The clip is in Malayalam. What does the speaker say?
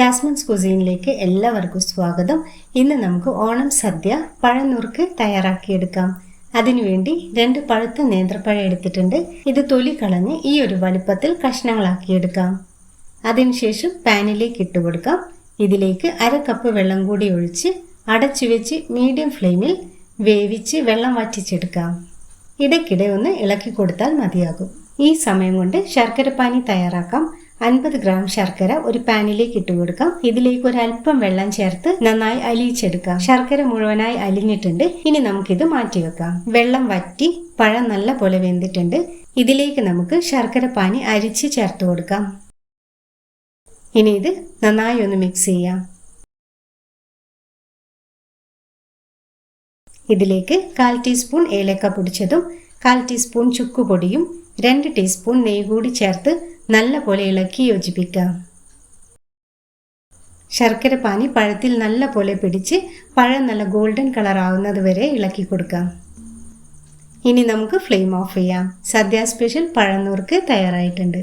ജാസ്മിൻസ് കുസീനിലേക്ക് എല്ലാവർക്കും സ്വാഗതം. ഇന്ന് നമുക്ക് ഓണം സദ്യ പഴനുറുക്ക് തയ്യാറാക്കിയെടുക്കാം. അതിനുവേണ്ടി രണ്ട് പഴുത്ത നേന്ത്രപ്പഴം എടുത്തിട്ടുണ്ട്. ഇത് തൊലി കളഞ്ഞ് ഈ ഒരു വലുപ്പത്തിൽ കഷ്ണങ്ങളാക്കിയെടുക്കാം. അതിനുശേഷം പാനിലേക്ക് ഇട്ട് കൊടുക്കാം. ഇതിലേക്ക് അര കപ്പ് വെള്ളം കൂടി ഒഴിച്ച് അടച്ചു വെച്ച് മീഡിയം ഫ്ലെയിമിൽ വേവിച്ച് വെള്ളം വറ്റിച്ചെടുക്കാം. ഇടയ്ക്കിടെ ഒന്ന് ഇളക്കി കൊടുത്താൽ മതിയാകും. ഈ സമയം കൊണ്ട് ശർക്കരപ്പാനി തയ്യാറാക്കാം. അൻപത് ഗ്രാം ശർക്കര ഒരു പാനിലേക്ക് ഇട്ട് കൊടുക്കാം. ഇതിലേക്ക് ഒരു അല്പം വെള്ളം ചേർത്ത് നന്നായി അലിയിച്ചെടുക്കാം. ശർക്കര മുഴുവനായി അലിഞ്ഞിട്ടുണ്ട്. ഇനി നമുക്കിത് മാറ്റി വെക്കാം. വെള്ളം വറ്റി പഴം നല്ല പോലെ വെന്തിട്ടുണ്ട്. ഇതിലേക്ക് നമുക്ക് ശർക്കര പാനി അരിച്ച് ചേർത്ത് കൊടുക്കാം. ഇനി ഇത് നന്നായി ഒന്ന് മിക്സ് ചെയ്യാം. ഇതിലേക്ക് കാൽ ടീസ്പൂൺ ഏലക്ക പൊടിച്ചതും കാൽ ടീസ്പൂൺ ചുക്കുപൊടിയും രണ്ട് ടീസ്പൂൺ നെയ്യ് കൂടി ചേർത്ത് നല്ല പോലെ ഇളക്കി യോജിപ്പിക്കാം. ശർക്കര പാനി പഴത്തിൽ നല്ല പോലെ പിടിച്ച് പഴം നല്ല ഗോൾഡൻ കളർ ആവുന്നത് വരെ ഇളക്കി കൊടുക്കാം. ഇനി നമുക്ക് ഫ്ലെയിം ഓഫ് ചെയ്യാം. സദ്യ സ്പെഷ്യൽ പഴന്നൂർക്ക് തയ്യാറായിട്ടുണ്ട്.